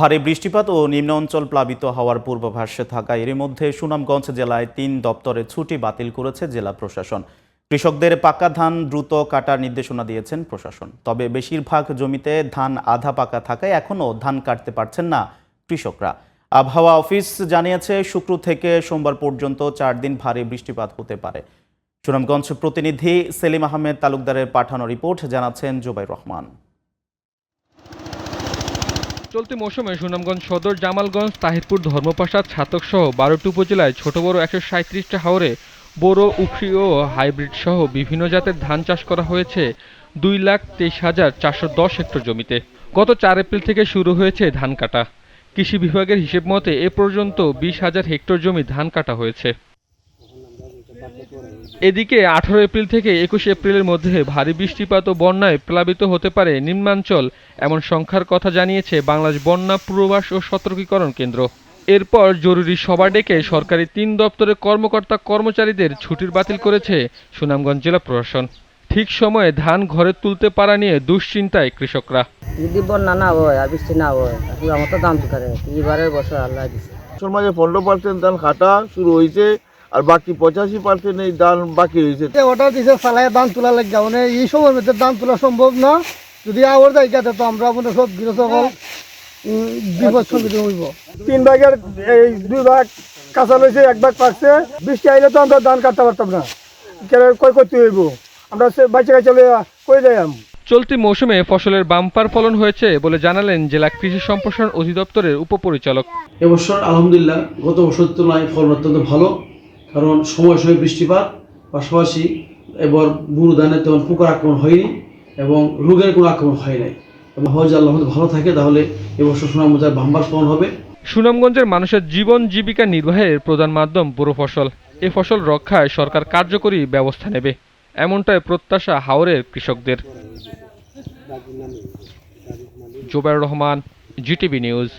ভারী বৃষ্টিপাত ও নিম্ন অঞ্চল প্লাবিত হওয়ার পূর্বাভাসে থাকায় এরই মধ্যে সুনামগঞ্জ জেলায় তিন দপ্তরে ছুটি বাতিল করেছে জেলা প্রশাসন। কৃষকদের পাকা ধান দ্রুত কাটার নির্দেশনা দিয়েছেন প্রশাসন। তবে বেশিরভাগ জমিতে ধান আধা পাকা থাকায় এখনও ধান কাটতে পারছেন না কৃষকরা। আবহাওয়া অফিস জানিয়েছে, শুক্র থেকে সোমবার পর্যন্ত চার দিন ভারী বৃষ্টিপাত হতে পারে। সুনামগঞ্জ প্রতিনিধি সেলিম আহমেদ তালুকদারের পাঠানো রিপোর্ট জানাচ্ছেন জুবাই রহমান। চলতি মৌসুমে সুনামগঞ্জ সদর, জামালগঞ্জ, তাহিরপুর, ধর্মপ্রসাদ ছাতক সহ বারোটি উপজেলায় ছোট বড় একশো সাঁত্রিশটা হাওরে বোরো, উফরি ও হাইব্রিড সহ বিভিন্ন জাতের ধান চাষ করা হয়েছে দুই লাখ তেইশ হাজার চারশো দশ হেক্টর জমিতে। গত চার এপ্রিল থেকে শুরু হয়েছে ধান কাটা। কৃষি বিভাগের হিসেব মতে এ পর্যন্ত বিশ হাজার হেক্টর জমি ধান কাটা হয়েছে। এদিকে আঠারো এপ্রিল থেকে একুশ এপ্রিলের মধ্যে ভারী বৃষ্টিপাত ও বন্যায় প্লাবিত হতে পারে নিম্নাঞ্চল এমন সংখ্যার কথা জানিয়েছে বাংলাদেশ বন্যা পূর্বাভাস ও সতর্কীকরণ কেন্দ্র। এরপর জরুরি সভা ডেকে সরকারি তিন দপ্তরের কর্মকর্তা কর্মচারীদের ছুটির বাতিল করেছে সুনামগঞ্জ জেলা প্রশাসন। ঠিক সময়ে ধান ঘরে তুলতে পারা নিয়ে দুশ্চিন্তায় কৃষকরা। যদি বন্যা না হয় আর বৃষ্টি না হয় আমার তো দাম এবারের বছর আল্লাহ দিচ্ছে মাঝে পনেরো পার্সেন্ট ধান কাটা শুরু হয়েছে। আর বাকি পঁচাশি পার্সেন্ট এই ধান বাকি রয়েছে। অর্ডার দিছে চালায় দাম তোলা লাগে মানে এই সময়ের মধ্যে দাম তোলা সম্ভব না। যদি আবার জায়গাতে তো আমরা মানে সব গৃহ সকল বিপদ সংগীত হইব। তিন ভাগের এই দুই ভাগ কাঁচা লইছে এক ভাগ পাকছে। বৃষ্টি আইলে তো আমরা ধান কাটতে পারতাম না। কেন কই করতে হইব? আমরা সে বাইচে কাছে কই যাই চলতি মৌসুমে ফসলের বাম্পার ফলন হয়েছে বলে জানালেন জেলা কৃষি সম্প্রসারণ অধিদপ্তরের উপপরিচালক। এবছর আলহামদুলিল্লাহ গত বছরের তুলনায় ফলন অত্যন্ত ভালো। কারণ সময় সময় বৃষ্টিপাত, পাশাপাশি এবার বুড়ো ধানে তেমন পোকার আক্রমণ হয়নি এবং রোগের কোনো আক্রমণ হয় নাই। এবং হজ আল্লাহ ভালো থাকে, তাহলে এবছর সুনামজার বাম্বার ফলন হবে। সুনামগঞ্জের মানুষের জীবন জীবিকা নির্বাহের প্রধান মাধ্যম পুরো ফসল। এ ফসল রক্ষায় সরকার কার্যকরী ব্যবস্থা নেবে, এমনটাই প্রত্যাশা হাওরের কৃষকদের। Zobair Rahman, GTV news.